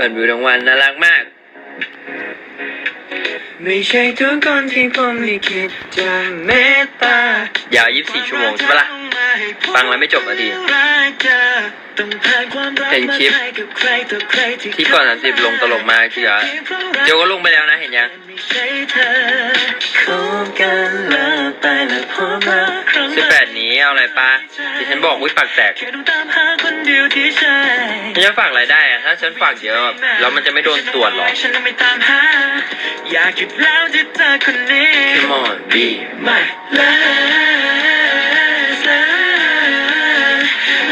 ปั่นวิวทั้งวันน่ารักมาก ไม่ใช่ทุกคนที่ผมลิขิตจะเมตตายาว 24 ชั่วโมงใช่ปะล่ะ ฟังแล้วไม่จบนาทีเห็นคลิป ที่ก่อนสามสิบลงตลกมากเชียวเดี๋ยวก็ลงไปแล้วนะเห็นยังคบกันแล้วไปแล้วพบรักครั้ง สิบแปดนี้เอาอะไรปะที่ฉันบอกวิปากแตกฉันจะฝากรายได้อะถ้าฉันฝากเยอะแล้วมันจะไม่โดนตรวจหรอฉันไม่ตามหาอยากหยุดแล้วที่เธอคนนี้ Come on be my last love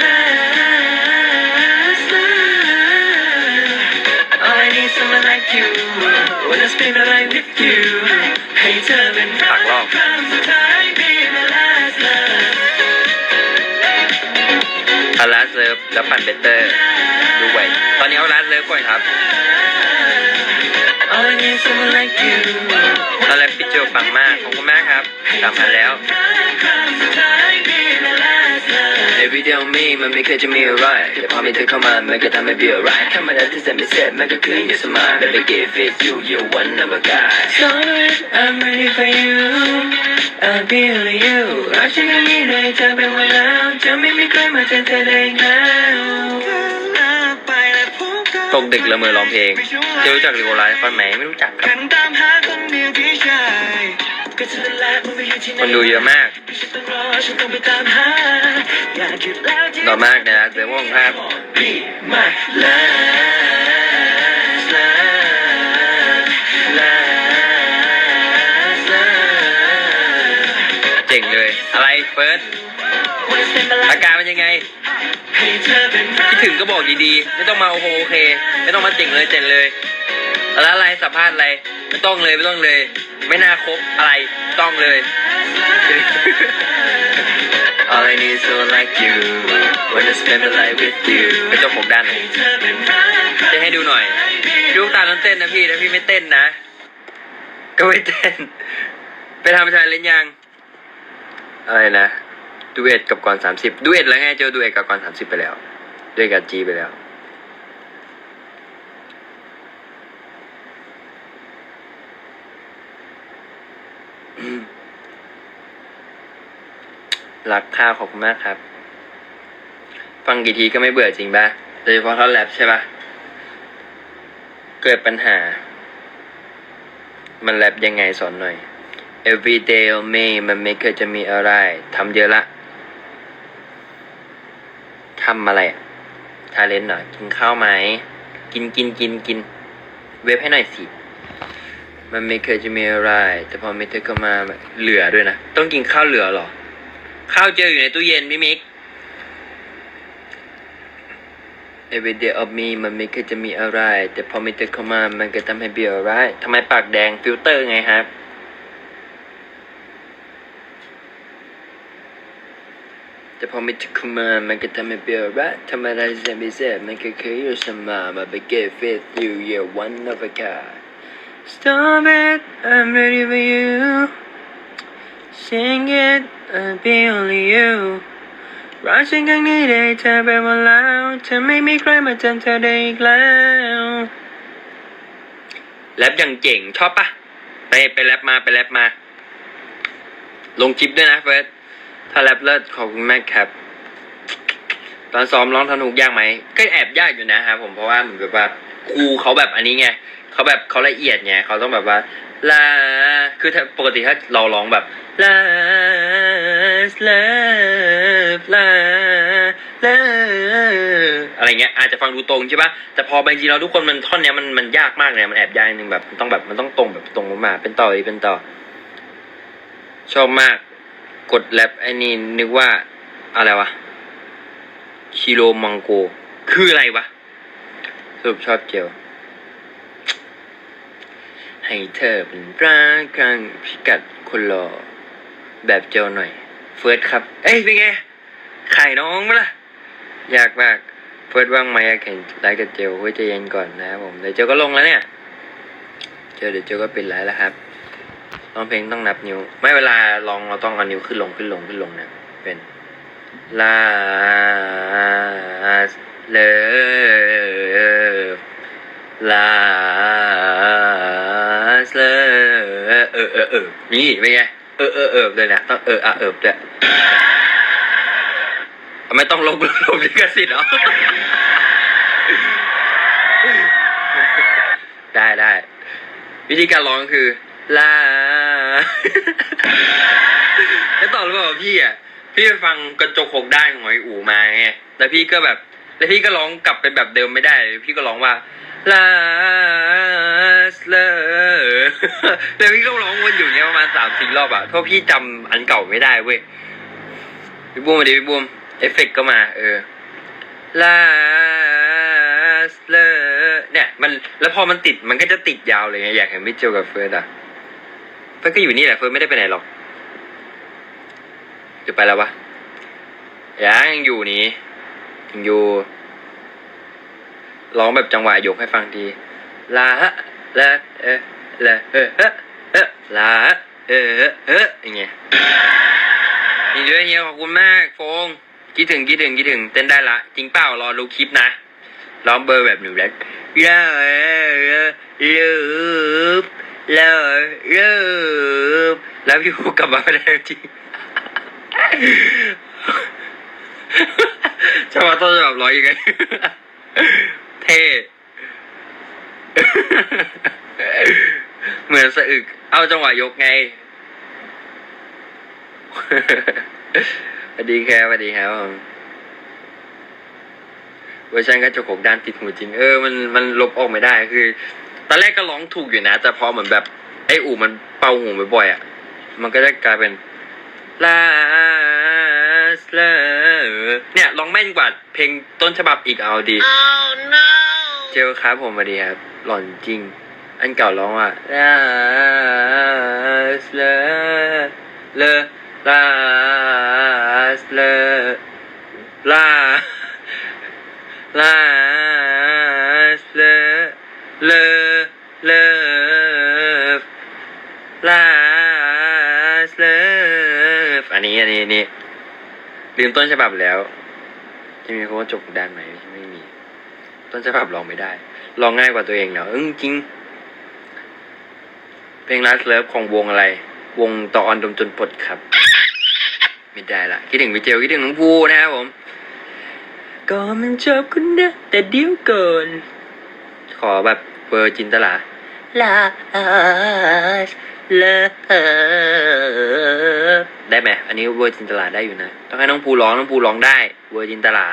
last love All I need someone like you Wanna spend my life with you ให้เธอเป็นรักฝากรอบครั้งสุดท้าย แล้วปั่นเบเตอร์ด้วยตอนนี้เอาลาสเซิร์ฟก่อนครับ All I need is someone like you ตอนแรกปิดโจฟังมากขอบคุณมากครับตามพันแล้ว Every day on me มันไม่เคยจะมีอะไรแต่พอมีเธอเข้ามามันก็ทำให้เบื่อร้ายธรรมดาที่จะไม่เสร็จมันก็คืออยู่สมาน Baby give it you you one of a guy Sorry, I'm ready for you. I'll be only you. รักฉันก็งี้เลยเธอเป็นวันแล้วจะไม่มีใครมาแทนเธอได้อีกแล้วตกดึกละเมอร้องเพลงจะรู้จักริโอไลฟ์ฟันไหมไม่รู้จักครับกันตามหาคนเดียวที่ใช่ก็จะนั่นแหละมันไม่อยู่ที่ไหนคนดูเยอะมาก ฉันต้องไปตามหาอยากหยุดแล้วที่ต่อมากนะเสือม่วงครับ Be my last, last, last, last. เจ๋งเลย อะไรเฟิร์ส Wanna spend my อา life การเป็นยังไง ให้เธอเป็นรัคิดถึงก็บอกดีๆ ไม่ต้องมาโอโหโอเค ไม่ต้องมาเจ๋งเลยเจ๋งเลย แล้วอะไรสัมภาษณ์อะไร ไม่ต้องเลยไม่ต้องเลย ไม่น่าคบอะไร ต้องเลย All I need someone like you Wanna spend my life with you ไปจบผมด้านหนอยจะให้ดูหน่อยดูตาลต้องเต้นนะพี่ถ้าพี่ไม่เต้นนะ ก็ไม่เต้น ไปทำชายเล่นยัง อะไรนะดูเอ็ดกับก่อนสามสิบดูเอ็ดแล้วไงเจอดูเอ็ดกับก่อนสามสิบไปแล้วด้วยกับจีไปแล้ว รักค่าวขอบคุณมากครับ ฟังกี่ทีก็ไม่เบื่อจริงป่ะโดยเฉพาะท่อนแรปใช่ป่ะเกิดปัญหา มันแรปยังไงสอนหน่อย every day of me มันไม่เคยจะมีอะไรทำเยอะละทำอะไรอะทาเลนเหรอกินข้าวไหม กินกินกินกิน เว็บให้หน่อยสิ มันไม่เคยจะมีอะไร แต่พอมีเธอเข้ามาเหลือด้วยนะ ต้องกินข้าวเหลือหรอ ข้าวเจออยู่ในตู้เย็นพี่มิก Every day of me มันไม่เคยจะมีอะไร แต่พอมีเธอเข้ามา มันก็ทำให้เบียร์อะไรทำไมปากแดงฟิลเตอร์ไงครับ แต่พอมีเธอเข้ามา มันก็ทำให้เบียร์อะไรทำอะไรจะไม่เสร็จมันก็คืออยู่เสมอมาไป get fit you yeah one of a kind Stop it, I'm ready for you. Sing it, I'll be only you. รักฉันครั้งนี้ได้เธอไปหมดแล้วเธอไม่มีใครมาแทนเธอได้อีกแล้วแรปอย่างเจ๋งชอบปะไปไปแรปมาไปแรปมา ลงคลิปด้วยนะเฟิร์สถ้าแรปเลิศขอบคุณมากครับ ตอนซ้อมร้องทนุกยากไหม ก็แอบยากอยู่นะครับผมเพราะว่าเหมือนแบบว่า ครูเขาแบบอันนี้ไงเขาแบบเขาละเอียดไงเขาต้องแบบว่าลาคือถ้าปกติถ้าเราร้องแบบลาลาลาลาอะไรเงี้ยอาจจะฟังดูตรงใช่ปะแต่พอไปจริงเราทุกคนมันท่อนเนี้ยมันมันยากมากเลยมันแอบยากนึงแบบมันต้องแบบมันต้องตรงแบบตรงมาเป็นต่ออีกเป็นต่อ ชอบมาก กดแรปไอ้นี่นึกว่าอะไรวะคิโลมังโก คืออะไรวะ สรุปชอบเจลให้เธอเป็นรักกลางพิกัดคนรอแบบเจลหน่อย เฟิร์สครับ เอ้ยเป็นไงขายน้องมั้ล่ะ อยากมาก เฟิร์สว่างไหมอยากเห็นไลฟ์กับเจลเฮ้ใจเย็นก่อนนะครับผมเดี๋ยวเจลก็ลงแล้วเนี่ย เจลเดี๋ยวเจลก็ปิดไลฟ์แล้วครับร้องเพลงต้องนับนิ้ว ไม่เวลาลองเราต้องเอานิ้วขึ้นลงขึ้นลงขึ้นลงเนะเป็นลาเลิ ฟ last love เออเออเออนี่เป็นไง เออเออเออเลยนะต้องเอออะเออด้วยไม่ต้องลบลบลิขสิทธิ์เหรอ ได้ได้ วิธีการร้องคือ ลาแล้วต่อรู้ป่าพี่อะ พี่ไปฟังกระจกหกด้านของไอ้อู๋มาไง แล้วพี่ก็แบบ แล้วพี่ก็ร้องกลับเป็นแบบเดิมไม่ได้ พี่ก็ร้องว่า last love แล้วพี่ก็ร้องวนอยู่เนี้ยประมาณสามสี่รอบอะเพราะพี่จำอันเก่าไม่ได้เว้ยพี่บูมมาดิพี่บูมเอฟเฟกต์ก็มา เออ last love เนี่ยมันแล้วพอมันติดมันก็จะติดยาวเลยไงอยากเห็นพี่เจลกับเฟิร์สอะเฟิร์สก็อยู่นี่แหละเฟิร์สไม่ได้ไปไหนหรอกจะไปแล้ววะยังยังอยู่นี่ ยังอยู่ร้องแบบจังหวะยกให้ฟังทีลาละเออละเออเออเออลาเออเอออย่างเงี้ยนี่ด้วยเฮียขอบคุณมากโฟงคิดถึงคิดถึงคิดถึงเต้นได้ละ จริงเปล่ารอดูคลิปนะร้องเบอร์แบบหนูแล้วลาเลิฟลาเลิฟแล้วพี่พูกลับมาไม่ได้จริง จะมาต้นฉบับร้อยยังไง เท่ เหมือนสะอึก เอาจังหวะยกไงสวัสดีครับสวัสดีครับเวอร์ชันกระจกหกด้านติดหูจริง เออ มัน มันลบออกไม่ได้ คือ ตอนแรกก็ร้องถูกอยู่นะ แต่พอเหมือนแบบ ไอ้อู่มันเป่าหูบ่อยๆอะ มันก็จะกลายเป็น last love เนี่ยร้องแม่นกว่าเพลงต้นฉบับอีกเอาดี Oh no! เจลครับผมสวัสดีครับหล่อนจริง อันเก่าร้องว่า last love love last love last last love love love last love อันนี้อันนี้อันนี้ ลืมต้นฉบับแล้วจะมีคำว่าจบด้านไหมไม่มี ต้นฉบับร้องไม่ได้ร้องง่ายกว่าตัวเองเนาะเออจริง เพลง Last Love ของวงอะไร วงต่อออนดมจนปลดครับ ไม่ได้ละคิดถึงพี่เจลคิดถึงน้องภูนะครับผมก็มันชอบคุณนะแต่เดี๋ยวก่อนขอแบบเวอร์จินตลา Last Love ได้ไหมอันนี้เวอร์จินตลาได้อยู่นะ ต้องให้น้องภูร้องน้องภูร้องได้ เวอร์จินตลา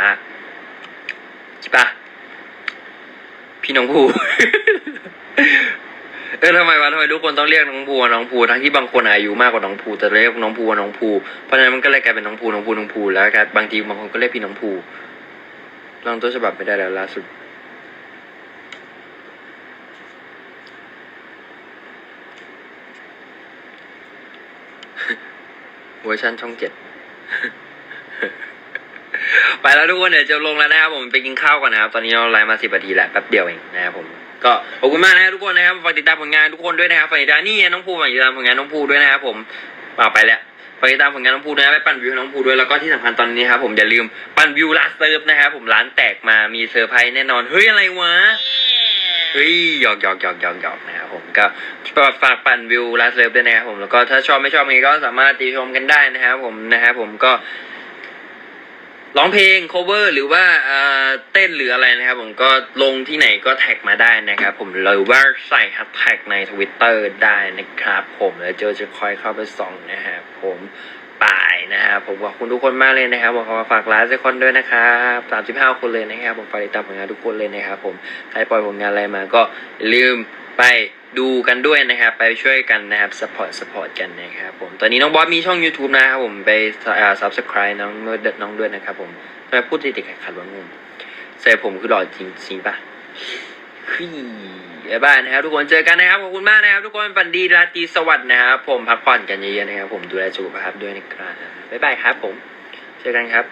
ใช่ปะพี่น้องภูเออทำไมวะทำไมทุกคนต้องเรียกน้องภูว่าน้องภูทั้งที่บางคนอายุมากกว่าน้องภูแต่เรียกน้องภูว่าน้องภูเพราะฉะนั้นมันก็เลยกลายเป็นน้องภูน้องภูน้องภูแล้วกลายบางทีบางคนก็เรียกพี่น้องภูลองต้นฉบับไม่ได้แล้วล่าสุด เวอร์ชันช่องเจ็ด ไปแล้วทุกคนเดี๋ยวจะลงแล้วนะครับผมไปกินข้าวก่อนนะครับ ตอนนี้เราไลฟ์มาสิบนาทีแล้วแป๊บเดียวเองนะครับผม ก็ขอบคุณมากนะครับทุกคนนะครับฝากติดตามผลงานทุกคนด้วยนะครับฝากติดตามนี่ไงน้องภูฝากติดตามผลงานน้องภูด้วยนะครับผมมาไปแล้วฝากติดตามผลงานน้องภูนะครับไปปั่นวิวน้องภูด้วยแล้วก็ที่สำคัญตอนนี้ครับผมอย่าลืมปั่นวิวลาสเซิร์ฟนะครับผมร้านแตกมามีเซอร์ไพรส์แน่นอนเฮ้ยอะไรวะ เฮ้ยหยอกหยอกหยอกหยอกหยอกนะครับผมก็ฝากปั่นวิวลาสเลฟด้วยนะครับผมแล้วก็ถ้าชอบไม่ชอบยังไงก็สามารถติชมกันได้นะครับผมนะครับผมก็ร้องเพลง cover หรือว่าเออเต้นหรืออะไรนะครับ ผมก็ลงที่ไหนก็แท็กมาได้นะครับ ผมหรือว่าใส่แฮชแท็กใน Twitter ได้นะครับ ผมแล้วเจอจะคอยเข้าไปส่องนะครับผม ปายนะครับผมขอบคุณทุกคนมากเลยนะครับผมขอฝากร้านเซคอนด้วยนะครับสามสิบห้าคนเลยนะครับ ผมฝากติดตามผลงานทุกคนเลยนะครับ ผมใครปล่อยผลงานอะไรมาก็ลืมไปดูกันด้วยนะครับ ไปช่วยกันนะครับสปอร์ตสปอร์ตกันนะครับผมตอนนี้น้องบอสมีช่อง YouTube นะครับผมไปอ่า subscribe น้องน้องด้วยนะครับผมทำไมพูดติดๆขัดๆว่างงใส่ผมคือหล่อจริงจริงปะ ฮีบ๊ายบายนะครับทุกคนเจอกันนะครับขอบคุณมากนะครับ ทุกคนฝันดีราตรีสวัสดิ์นะครับผมพักผ่อนกันเยอะๆนะครับ ผมดูแลสุขภาพด้วยนะครับบ๊ายบายครับผม เจอกันครับ